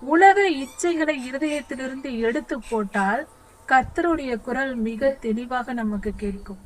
உலக இச்சைகளை இருதயத்திலிருந்து எடுத்து போட்டால் கர்த்தருடைய குரல் மிக தெளிவாக நமக்கு கேட்கும்.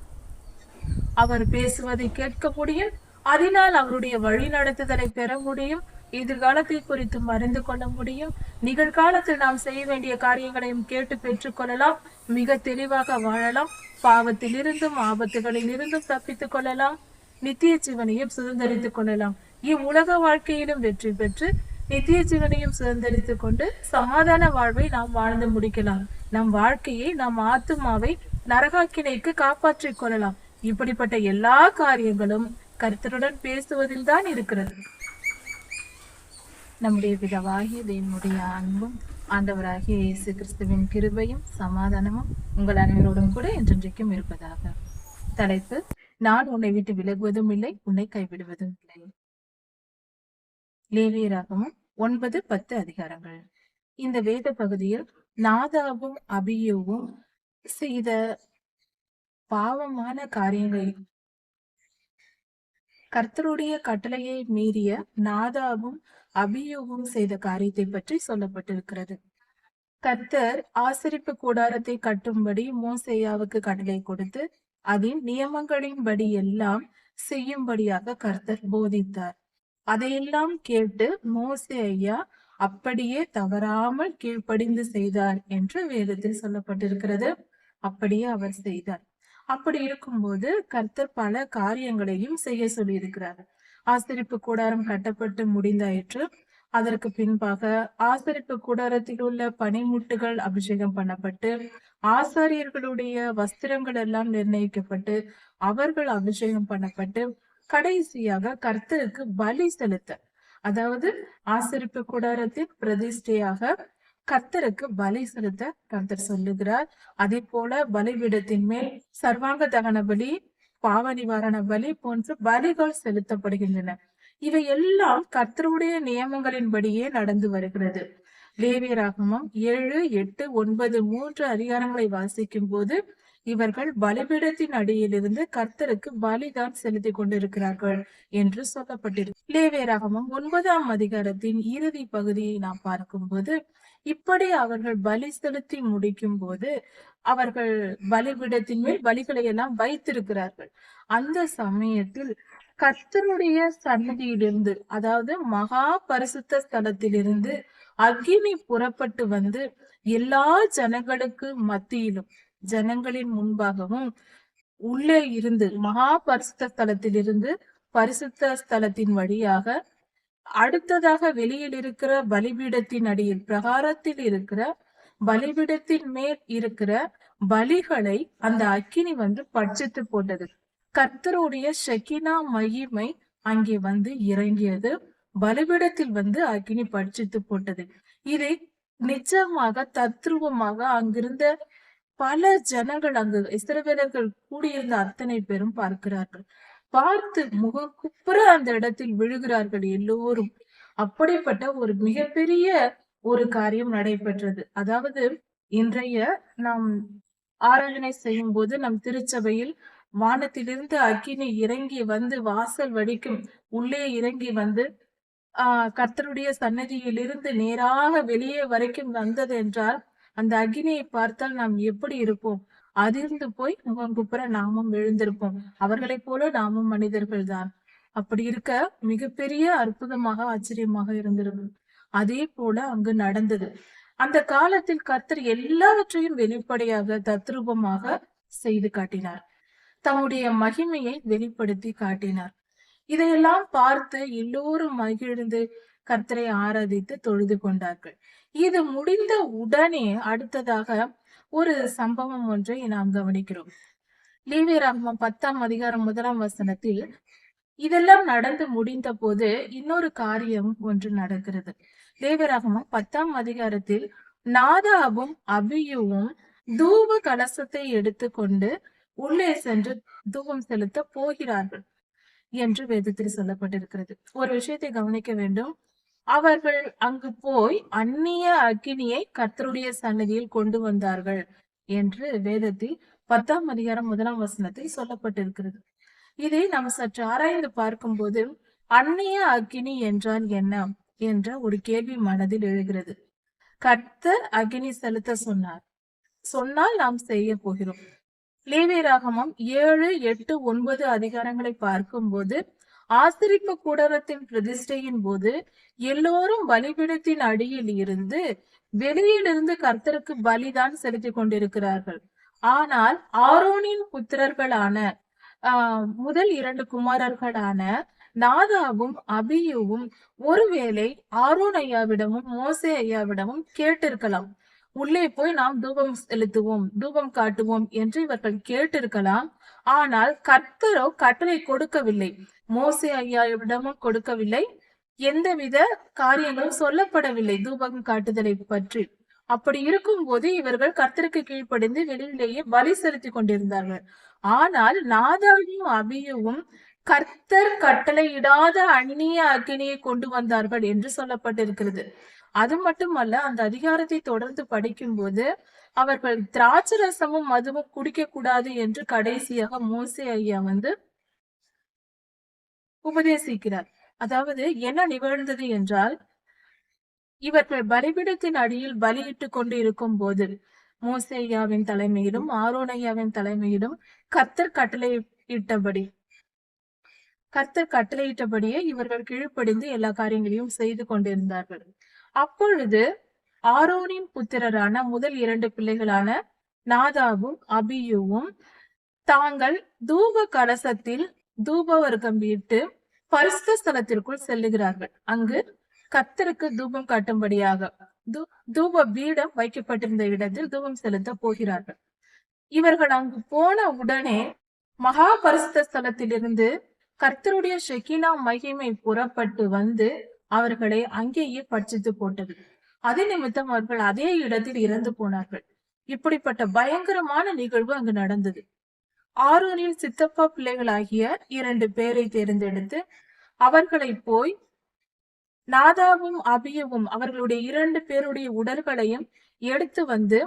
அவர் பேசுவதை கேட்க முடியும் அதனால் அவருடைய வழி நடத்துதலை பெற முடியும் எதிர்காலத்தை குறித்து அறிந்து கொள்ள முடியும். நிகழ்காலத்தில் நாம் செய்ய வேண்டிய காரியங்களையும் கேட்டு பெற்றுக்கொள்ளலாம் மிக தெளிவாக வாழலாம் பாவத்தில் இருந்தும் ஆபத்துகளில் இருந்தும் தப்பித்துக் கொள்ளலாம் நித்திய ஜீவனையும் சுதந்திரித்துக் கொள்ளலாம். இவ்வுலக வாழ்க்கையிலும் வெற்றி பெற்று நித்திய ஜீவனையும் சுதந்திரித்துக் கொண்டு சமாதான வாழ்வை நாம் வாழ்ந்து முடிக்கலாம். நம் வாழ்க்கையை நம் ஆத்துமாவை நரகாக்கினைக்கு காப்பாற்றிக் கொள்ளலாம். இப்படிப்பட்ட எல்லா காரியங்களும் கர்த்தருடன் பேசுவதில் தான் இருக்கிறது. நம்முடைய பிதாவாகிய தேவனுடைய அன்பும் ஆண்டவராகிய இயேசு கிறிஸ்துவின் கிருபையும் சமாதானமும் உங்கள் அனைவரோடும் கூட என்றென்றைக்கும் இருப்பதாக. தலைப்பு நான் உன்னை விட்டு விலகுவதும் இல்லை உன்னை கைவிடுவதும் இல்லை. லேவியராகவும் ஒன்பது பத்து அதிகாரங்கள். இந்த வேத பகுதியில் நாதாவும் அபியூவும் செய்த பாவமான காரியங்களை கர்த்தருடைய கட்டளையை மீறிய நாதாவும் அபியூவும் செய்த காரியத்தை பற்றி சொல்லப்பட்டிருக்கிறது. கர்த்தர் ஆசரிப்பு கூடாரத்தை கட்டும்படி மோசேயாவுக்கு கட்டளை கொடுத்து அதன் நியமங்களின்படி எல்லாம் செய்யும்படியாக கர்த்தர் போதித்தார். அதையெல்லாம் கேட்டு மோசே ஐயா அப்படியே தவறாமல் கீழ்ப்படிந்து செய்தார் என்று வேதத்தில் சொல்லப்பட்டிருக்கிறது. அப்படியே அவர் செய்தார். அப்படி இருக்கும்போது கர்த்தர் பல காரியங்களையும் செய்ய சொல்லியிருக்கிறார். ஆசரிப்பு கூடாரம் கட்டப்பட்டு முடிந்தாயிற்று. அதற்கு பின்பாக ஆசரிப்பு கூடாரத்தில் உள்ள பனிமுட்டுகள் அபிஷேகம் பண்ணப்பட்டு ஆசாரியர்களுடைய வஸ்திரங்கள் எல்லாம் நிர்ணயிக்கப்பட்டு அவர்கள் அபிஷேகம் பண்ணப்பட்டு கடைசியாக கர்த்தருக்கு பலி செலுத்த. அதாவது ஆசிரிப்பு கூடாரத்தின் பிரதிஷ்டையாக கர்த்தருக்கு பலி செலுத்த கர்த்தர் சொல்லுகிறார். அதே போல பலிபீடத்தின் மேல் சர்வாங்க தகன பலி பாவ நிவாரண பலி போன்ற பலிகள் செலுத்தப்படுகின்றன. இவை எல்லாம் கர்த்தருடைய நியமங்களின்படியே நடந்து வருகிறது. லேவியராகமம் ஏழு எட்டு ஒன்பது மூன்று அதிகாரங்களை வாசிக்கும் போது இவர்கள் பலிபீடத்தின் அடியிலிருந்து கர்த்தருக்கு பலிதான் செலுத்திக் கொண்டிருக்கிறார்கள் என்று சொல்லப்பட்டிருக்கு. லேவியராகமம் ஒன்பதாம் அதிகாரத்தின் இறுதி பகுதியை நாம் பார்க்கும்போது இப்படி அவர்கள் பலி செலுத்தி முடிக்கும் போது அவர்கள் பலிபீடத்தின் மேல் பலிகளை எல்லாம் வைத்திருக்கிறார்கள். அந்த சமயத்தில் கர்த்தருடைய சன்னதியிலிருந்து அதாவது மகா பரிசுத்த ஸ்தலத்திலிருந்து அக்னி புறப்பட்டு வந்து எல்லா ஜனங்களுக்கு மத்தியிலும் ஜனங்களின் முன்பாகவும் உள்ளே இருந்து மகா பரிசுத்த ஸ்தலத்திலிருந்து பரிசுத்த ஸ்தலத்தின் வழியாக அடுத்ததாக வெளியில் இருக்கிற பலிபீடத்தின் அடியில் பிரகாரத்தில் இருக்கிற பலிபீடத்தின் மேல் இருக்கிற பலிகளை அந்த அக்கினி வந்து பட்சித்து போட்டது. கர்த்தருடைய ஷெகினா மகிமை அங்கே வந்து இறங்கியது. பலிபீடத்தில் வந்து அக்கினி பட்சித்து போட்டது. இதை நிச்சயமாக தத்ரூபமாக அங்கிருந்த பல ஜனங்கள் அங்கு இஸ்ரவேலர்கள் கூடியிருந்த அத்தனை பேரும் பார்க்கிறார்கள். பார்த்து முகக்குப்புற அந்த இடத்தில் விழுகிறார்கள் எல்லோரும். அப்படிப்பட்ட ஒரு மிகப்பெரிய ஒரு காரியம் நடைபெற்றது. அதாவது இன்றைய நாம் ஆராதனை செய்யும் போது நம் திருச்சபையில் வானத்திலிருந்து அக்கினி இறங்கி வந்து வாசல் வடிக்கும் உள்ளே இறங்கி வந்து ஆஹ் கர்த்தருடைய சன்னதியிலிருந்து நேராக வெளியே வரைக்கும் வந்தது என்றால் அந்த அக்னியை பார்த்தால் நாம் எப்படி இருப்போம்? அதிர்ந்து போய் முகங்குப்புற நாமும் எழுந்திருப்போம். அவர்களைப் போல நாமும் மனிதர்கள் தான் அப்படி இருக்க மிகப்பெரிய அற்புதமாக ஆச்சரியமாக இருந்திருக்கும். அதே போல அங்கு நடந்தது. அந்த காலத்தில் கர்த்தர் எல்லாவற்றையும் வெளிப்படையாக தத்ரூபமாக செய்து காட்டினார். தம்முடைய மகிமையை வெளிப்படுத்தி காட்டினார். இதையெல்லாம் பார்த்து எல்லோரும் மகிழ்ந்து கர்த்தரை ஆராதித்து தொழுது கொண்டார்கள். இது முடிந்த உடனே அடுத்ததாக ஒரு சம்பவம் ஒன்றை நாம் கவனிக்கிறோம். லேவியராகமம் பத்தாம் அதிகாரம் முதலாம் வசனத்தில் இதெல்லாம் நடந்து முடிந்த போது இன்னொரு காரியம் ஒன்று நடக்கிறது. லேவியராகமம் பத்தாம் அதிகாரத்தில் நாதாபும் அபியுவும் தூப கலசத்தை எடுத்துக்கொண்டு உள்ளே சென்று தூபம் செலுத்த போகிறார்கள். என்று வேதத்தில் சொல்லப்பட்டிருக்கிறது. ஒரு விஷயத்தை கவனிக்க வேண்டும். அவர்கள் அங்கு போய் அந்நிய அக்கினியை கர்த்தருடைய சன்னதியில் கொண்டு வந்தார்கள் என்று வேதத்தில் பத்தாம் அதிகாரம் முதலாம் வசனத்தில் சொல்லப்பட்டிருக்கிறது. இதை நாம் சற்று ஆராய்ந்து பார்க்கும்போது அந்நிய அக்கினி என்றால் என்ன? என்ற ஒரு கேள்வி மனதில் எழுகிறது. கர்த்தர் அக்னி செலுத்த சொன்னார். சொன்னால் நாம் செய்ய போகிறோம். லேவியராகமம் ஏழு எட்டு ஒன்பது அதிகாரங்களை பார்க்கும்போது ஆசிரிப்பு கூடாரத்தின் பிரதிஷ்டையின் போது எல்லோரும் பலிபீடத்தின் அடியில் இருந்து வெளியிலிருந்து கர்த்தருக்கு பலிதான் செலுத்திக் கொண்டிருக்கிறார்கள். ஆனால் ஆரோனின் புத்திரர்களான ஆஹ் முதல் இரண்டு குமாரர்களான நாதாவும் அபியுவும் ஒருவேளை ஆரோன் ஐயாவிடமும் மோசே ஐயாவிடமும் கேட்டிருக்கலாம். உள்ளே போய் நாம் தூபம் செலுத்துவோம் தூபம் காட்டுவோம் என்று இவர்கள் கேட்டிருக்கலாம். ஆனால் கர்த்தரோ கட்டளை கொடுக்கவில்லை. மோசே ஐயாவிடமும் கொடுக்கவில்லை. எந்தவித காரியங்களும் சொல்லப்படவில்லை தூபம் காட்டுதலை பற்றி. அப்படி இருக்கும் போது இவர்கள் கர்த்தருக்கு கீழ்ப்படிந்து வெளியிலேயே பலி செலுத்தி கொண்டிருந்தார்கள். ஆனால் நாதாவும் அபியவும் கர்த்தர் கட்டளையிடாத அந்நிய அக்கினியை கொண்டு வந்தார்கள் என்று சொல்லப்பட்டிருக்கிறது. அது மட்டுமல்ல அந்த அதிகாரத்தை தொடர்ந்து படிக்கும்போது அவர்கள் திராட்சை ரசமும் மதுவும் குடிக்க கூடாது என்று கடைசியாக மோசே ஐயா வந்து உபதேசிக்கிறார். அதாவது என்ன நிகழ்ந்தது என்றால் இவர்கள் பலிபீடத்தின் அடியில் பலியிட்டு கொண்டு இருக்கும் போது மோசையாவின் தலைமையிலும் ஆரோனையாவின் தலைமையிலும் கர்த்தர் கட்டளையிட்டபடி கர்த்தர் கட்டளையிட்டபடியே இவர்கள் கீழ்ப்படிந்து எல்லா காரியங்களையும் செய்து கொண்டிருந்தார்கள். அப்பொழுது ஆரோனின் புத்திரரான முதல் இரண்டு பிள்ளைகளான நாதாவும் அபியுவும் தாங்கள் தூப கலசத்தில் தூபவர்க்கம் விட்டு பரிசுத்த ஸ்தலத்திற்குள் செல்லுகிறார்கள். அங்கு கத்தருக்கு தூபம் காட்டும்படியாக தூப பீடம் வைக்கப்பட்டிருந்த இடத்தில் தூபம் செலுத்த போகிறார்கள். இவர்கள் அங்கு போன உடனே மகா பரிசுத்த ஸ்தலத்திலிருந்து கர்த்தருடைய ஷெகினா மகிமை புறப்பட்டு வந்து அவர்களை அங்கேயே பட்சித்து போட்டது. அதே நிமித்தம் அவர்கள் அதே இடத்தில் இறந்து போனார்கள். இப்படிப்பட்ட பயங்கரமான நிகழ்வு அங்கு நடந்தது. ஆரூரில் சித்தப்பா பிள்ளைகளாகிய இரண்டு பேரை தேர்ந்தெடுத்து அவர்களை போய் நாதாவும் அபியவும் அவர்களுடைய இரண்டு பேருடைய உடல்களையும் எடுத்து வந்து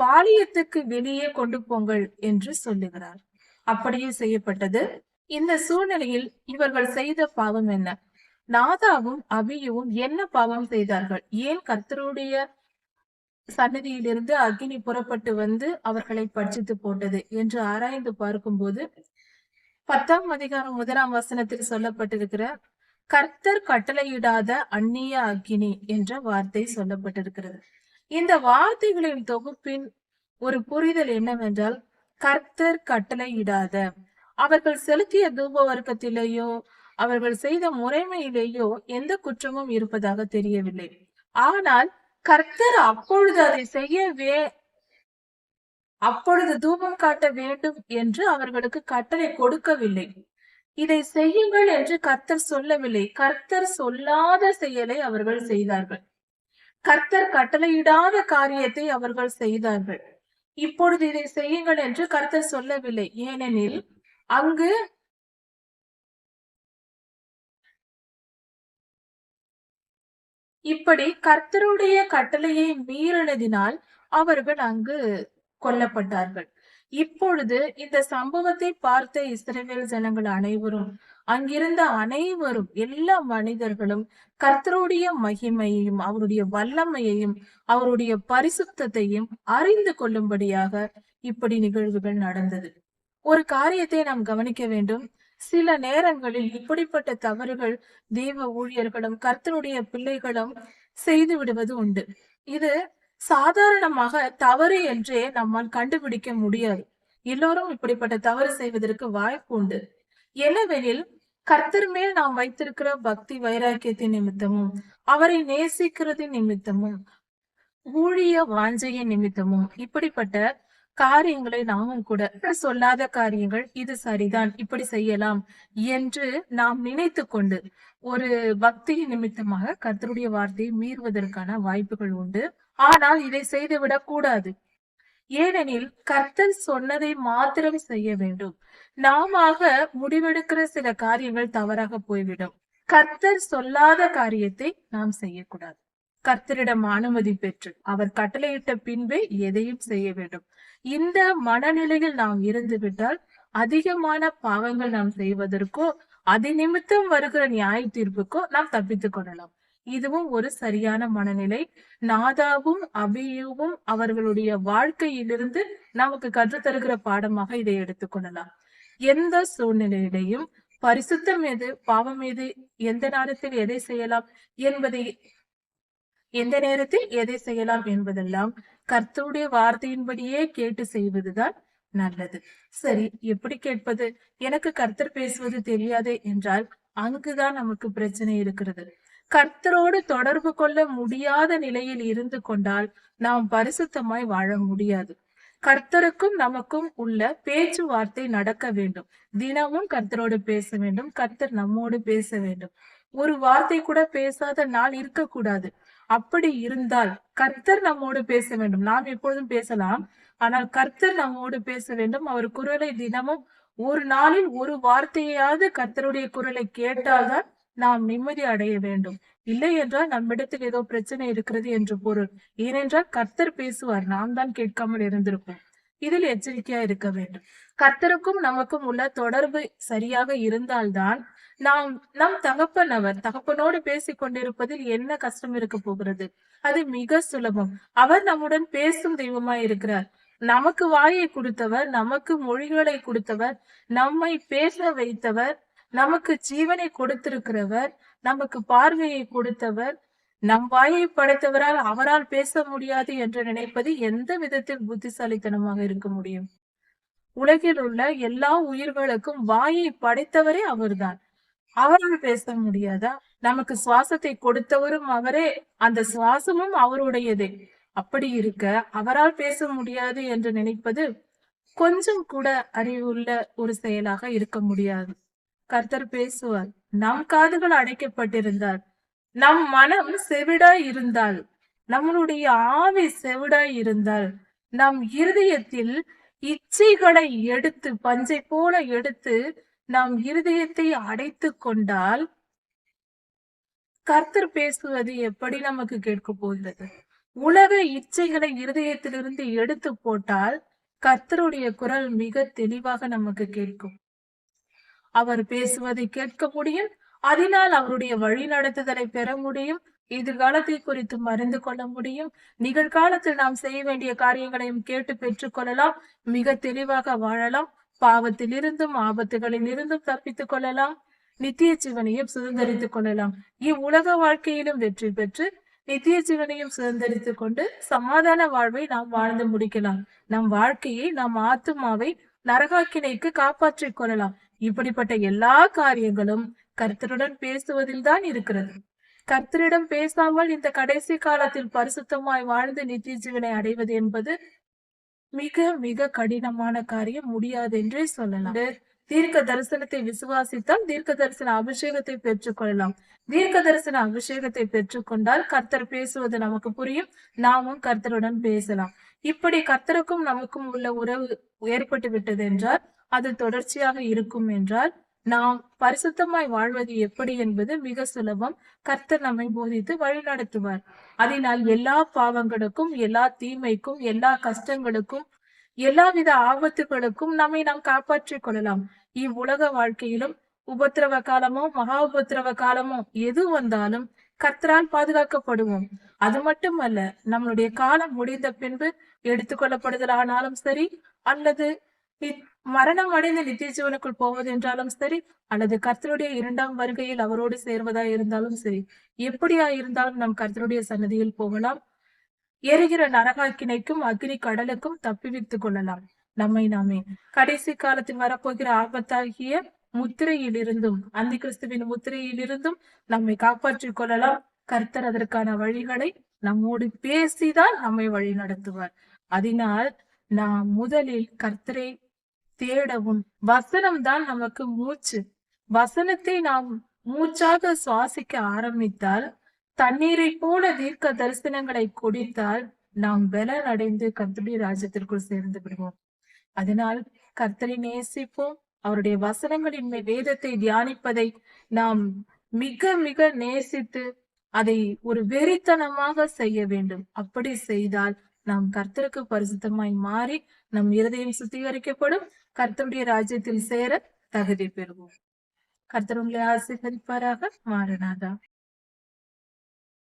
பாளையத்துக்கு வெளியே கொண்டு போங்கள் என்று சொல்லுகிறார். அப்படியே செய்யப்பட்டது. இந்த சூழ்நிலையில் இவர்கள் செய்த பாவம் என்ன? நாதாவும் அபியுவும் என்ன பாவம் செய்தார்கள்? ஏன் கர்த்தருடைய சன்னதியிலிருந்து அக்னி புறப்பட்டு வந்து அவர்களை பட்சித்து போட்டது என்று ஆராய்ந்து பார்க்கும்போது பத்தாம் அதிகாரம் முதலாம் வசனத்தில் சொல்லப்பட்டிருக்கிற கர்த்தர் கட்டளையிடாத அந்நிய அக்னி என்ற வார்த்தை சொல்லப்பட்டிருக்கிறது. இந்த வார்த்தைகளின் தொகுப்பின் ஒரு புரிதல் என்னவென்றால் கர்த்தர் கட்டளையிடாத. அவர்கள் செலுத்திய தூப வர்க்கத்திலேயோ அவர்கள் செய்த முறைமையிலேயோ எந்த குற்றமும் இருப்பதாக தெரியவில்லை. ஆனால் கர்த்தர் அப்பொழுது அதை செய்ய வே அப்பொழுது தூபம் காட்ட வேண்டும் என்று அவர்களுக்கு கட்டளை கொடுக்கவில்லை. இதை செய்யுங்கள் என்று கர்த்தர் சொல்லவில்லை. கர்த்தர் சொல்லாத செயலை அவர்கள் செய்தார்கள். கர்த்தர் கட்டளையிடாத காரியத்தை அவர்கள் செய்தார்கள். இப்பொழுது இதை செய்யுங்கள் என்று கர்த்தர் சொல்லவில்லை. ஏனெனில் அங்கு இப்படி கர்த்தருடைய கட்டளையை மீறினதினால் அவர்கள் அங்கு கொல்லப்பட்டார்கள். இப்பொழுது இந்த சம்பவத்தை பார்த்த இஸ்ரேல் ஜனங்கள் அனைவரும் அங்கிருந்த அனைவரும் எல்லா மனிதர்களும் கர்த்தருடைய மகிமையையும் அவருடைய வல்லமையையும் அவருடைய பரிசுத்தையும் அறிந்து கொள்ளும்படியாக இப்படி நிகழ்வுகள் நடந்தது. ஒரு காரியத்தை நாம் கவனிக்க வேண்டும். சில நேரங்களில் இப்படிப்பட்ட தவறுகள் தேவ ஊழியர்களும் கர்த்தருடைய பிள்ளைகளும் செய்து விடுவது உண்டு. இது சாதாரணமாக தவறு என்றே நம்மால் கண்டுபிடிக்க முடியாது. எல்லோரும் இப்படிப்பட்ட தவறு செய்வதற்கு வாய்ப்பு உண்டு. எனவெனில் கர்த்தர் மேல் நாம் வைத்திருக்கிற பக்தி வைராக்கியத்தின் நிமித்தமும் அவரை நேசிக்கிறது நிமித்தமும் ஊழிய வாஞ்சையின் நிமித்தமும் இப்படிப்பட்ட காரியங்களை நாமும் கூட சொல்லாத காரியங்கள் இது சரிதான் இப்படி செய்யலாம் என்று நாம் நினைத்து கொண்டு ஒரு பக்தியின் நிமித்தமாக கர்த்தருடைய வார்த்தையை மீறுவதற்கான வாய்ப்புகள் உண்டு. ஆனால் இதை செய்துவிடக் கூடாது. ஏனெனில் கர்த்தர் சொன்னதை மாத்திரம் செய்ய வேண்டும். நாமாக முடிவெடுக்கிற சில காரியங்கள் தவறாக போய்விடும். கர்த்தர் சொல்லாத காரியத்தை நாம் செய்யக்கூடாது. கர்த்தரிடம் அனுமதி பெற்று அவர் கட்டளையிட்ட பின்பே எதையும் செய்ய வேண்டும். இந்த மனநிலையில் நாம் இருந்துவிட்டால் அதிகமான பாவங்கள் நாம் செய்வதற்கோ அது நிமித்தம் வருகிற நியாய தீர்ப்புக்கோ நாம் தப்பித்துக் கொள்ளலாம். இதுவும் ஒரு சரியான மனநிலை. நாதாவும் அபியூவும் அவர்களுடைய வாழ்க்கையிலிருந்து நமக்கு கற்றுத்தருகிற பாடமாக இதை எடுத்துக்கொள்ளலாம் எந்த சூழ்நிலையிலையும் பரிசுத்தம் எது பாவம் எது எந்த நேரத்தில் எதை செய்யலாம் என்பதை எந்த நேரத்தில் எதை செய்யலாம் என்பதெல்லாம் கர்த்தருடைய வார்த்தையின்படியே கேட்டு செய்வதுதான் நல்லது. சரி எப்படி கேட்பது? எனக்கு கர்த்தர் பேசுவது தெரியாது என்றால் அங்குதான் நமக்கு பிரச்சனை இருக்கிறது. கர்த்தரோடு தொடர்பு கொள்ள முடியாத நிலையில் இருந்து கொண்டால் நாம் பரிசுத்தமாய் வாழ முடியாது. கர்த்தருக்கும் நமக்கும் உள்ள பேச்சுவார்த்தை நடக்க வேண்டும். தினமும் கர்த்தரோடு பேச வேண்டும். கர்த்தர் நம்மோடு பேச வேண்டும். ஒரு வார்த்தை கூட பேசாத நாள் இருக்கக்கூடாது. அப்படி இருந்தால் கர்த்தர் நம்மோடு பேச வேண்டும். நாம் எப்பொழுதும் பேசலாம். ஆனால் கர்த்தர் நம்மோடு பேச வேண்டும். அவர் குரலை தினமும் ஒரு நாளில் ஒரு வார்த்தையாவது கர்த்தருடைய குரலை கேட்டால்தான் நாம் நிம்மதி அடைய வேண்டும். இல்லை என்றால் நம்மிடத்தில் ஏதோ பிரச்சனை இருக்கிறது என்று பொருள். ஏனென்றால் கர்த்தர் பேசுவார். நாம் தான் கேட்காமல் இருந்திருப்போம். இதில் எச்சரிக்கையா இருக்க வேண்டும். கர்த்தருக்கும் நமக்கும் உள்ள தொடர்பு சரியாக இருந்தால்தான் நாம் நம் தகப்பன் அவர் தகப்பனோடு பேசிக் கொண்டிருப்பதில் என்ன கஷ்டம் இருக்க போகிறது? அது மிக சுலபம். அவர் நம்முடன் பேசும் தெய்வமாய் இருக்கிறார். நமக்கு வாயை கொடுத்தவர் நமக்கு மொழிகளை கொடுத்தவர் நம்மை பேச வைத்தவர் நமக்கு ஜீவனை கொடுத்திருக்கிறவர் நமக்கு பார்வையை கொடுத்தவர் நம் வாயை படைத்தவரால் அவரால் பேச முடியாது என்று நினைப்பது எந்த விதத்தில் புத்திசாலித்தனமாக இருக்க முடியும்? உலகில் உள்ள எல்லா உயிர்களுக்கும் வாயை படைத்தவரே அவர்தான். அவரால் பேச முடியாதா? நமக்கு சுவாசத்தை கொடுத்தவரும் அவரே. அந்த சுவாசமும் அவருடையதே. அப்படி இருக்க அவரால் பேச முடியாது என்று நினைப்பது கொஞ்சம் கூட அறிவுள்ள ஒரு செயலாக இருக்க முடியாது. கர்த்தர் பேசுவார் நம் காதுகள் அடைக்கப்பட்டிருந்தால் நம் மனம் செவிடாய் இருந்தால் நம்மளுடைய ஆவி செவிடாய் இருந்தால் நம் இருதயத்தில் இச்சைகளை எடுத்து பஞ்சை போல எடுத்து நாம் இருதயத்தை அடைத்து கொண்டால் கர்த்தர் பேசுவது எப்படி நமக்கு கேட்க போகிறது? உலக இச்சைகளை இருதயத்திலிருந்து எடுத்து போட்டால் கர்த்தருடைய குரல் மிக தெளிவாக நமக்கு கேட்கும். அவர் பேசுவதை கேட்க முடியும் அதனால் அவருடைய வழி நடத்துதலை பெற முடியும் எதிர்காலத்தை குறித்து மறந்து கொள்ள முடியும். நிகழ்காலத்தில் நாம் செய்ய வேண்டிய காரியங்களையும் கேட்டு பெற்றுக்கொள்ளலாம் மிக தெளிவாக வாழலாம். பாவத்திலிருந்தும் ஆபத்துகளில் இருந்தும் தப்பித்துக் கொள்ளலாம். நித்திய ஜீவனையும் சுதந்திரித்துக் கொள்ளலாம். இவ்வுலக வாழ்க்கையிலும் வெற்றி பெற்று நித்திய ஜீவனையும் சுதந்திரித்துக் கொண்டு சமாதான வாழ்வை நாம் வாழ்ந்து முடிக்கலாம். நம் வாழ்க்கையை நம் ஆத்துமாவை நரகாக்கினைக்கு காப்பாற்றிக் கொள்ளலாம். இப்படிப்பட்ட எல்லா காரியங்களும் கர்த்தருடன் பேசுவதில் தான் இருக்கிறது. கர்த்தரிடம் பேசாமல் இந்த கடைசி காலத்தில் பரிசுத்தமாய் வாழ்ந்து நித்திய ஜீவனை அடைவது என்பது மிக மிக கடினமான காரியம் முடியாது என்றே சொல்லலாம் தீர்க்க தரிசனத்தை விசுவாசித்தால் தீர்க்க தரிசன அபிஷேகத்தை பெற்றுக்கொள்ளலாம் தீர்க்க தரிசன அபிஷேகத்தை பெற்றுக்கொண்டால் கர்த்தர் பேசுவது நமக்கு புரியும். நாமும் கர்த்தருடன் பேசலாம். இப்படி கர்த்தருக்கும் நமக்கும் உள்ள உறவு ஏற்பட்டு விட்டது என்றால் அது தொடர்ச்சியாக இருக்கும் என்றால் நாம் பரிசுத்தமாய் வாழ்வது எப்படி என்பது மிக சுலபம். கர்த்தர் நம்மை போதித்து வழிநடத்துவார் அதனால் எல்லா பாவங்களுக்கும் எல்லா தீமைக்கும் எல்லா கஷ்டங்களுக்கும் எல்லாவித ஆபத்துகளுக்கும் நம்மை நாம் காப்பாற்றிக் கொள்ளலாம். இவ்வுலக வாழ்க்கையிலும் உபத்திரவ காலமோ மகா உபத்திரவ காலமோ எது வந்தாலும் கர்த்தரால் பாதுகாக்கப்படுவோம். அது மட்டுமல்ல நம்மளுடைய காலம் முடிந்த பின்பு எடுத்துக்கொள்ளப்படுதலானாலும் சரி அல்லது மரணம் அடைந்த நித்திய ஜீவனுக்குள் போவது என்றாலும் சரி அல்லது கர்த்தருடைய இரண்டாம் வருகையில் அவரோடு சேர்வதா இருந்தாலும் சரி எப்படியா இருந்தாலும் நம் கர்த்தருடைய சன்னதியில் போகலாம். எரிகிற நரகாக்கினைக்கும் அக்னி கடலுக்கும் தப்பிவித்துக் கொள்ளலாம். நம்மை நாமே கடைசி காலத்தில் வரப்போகிற ஆபத்தாகிய முத்திரையில் இருந்தும் அந்த கிறிஸ்துவின் முத்திரையில் இருந்தும் நம்மை காப்பாற்றிக் கொள்ளலாம். கர்த்தர் அதற்கான வழிகளை நம்மோடு பேசிதான் நம்மை வழி நடத்துவார் அதனால் நாம் முதலில் கர்த்தரை தேடவும். வசனம் தான் நமக்கு மூச்சு. வசனத்தை நாம் மூச்சாக சுவாசிக்க ஆரம்பித்தால் தண்ணீரை போல தீர்க்க தரிசனங்களை குடித்தால் நாம் பலன் அடைந்து கர்த்தருடைய ராஜ்யத்திற்குள் சேர்ந்து விடுவோம். அதனால் கர்த்தரை நேசிப்போம். அவருடைய வசனங்களின் வேதத்தை தியானிப்பதை நாம் மிக மிக நேசித்து அதை ஒரு வெறித்தனமாக செய்ய வேண்டும். அப்படி செய்தால் நாம் கர்த்தருக்கு பரிசுத்தமாய் மாறி நம் இருதயம் சுத்திகரிக்கப்படும். கர்த்தருடைய ராஜ்யத்தில் சேர தகுதி பெறுவோம். கர்த்தர் உங்களை ஆசீர்வதிப்பாராக மாறனாதா?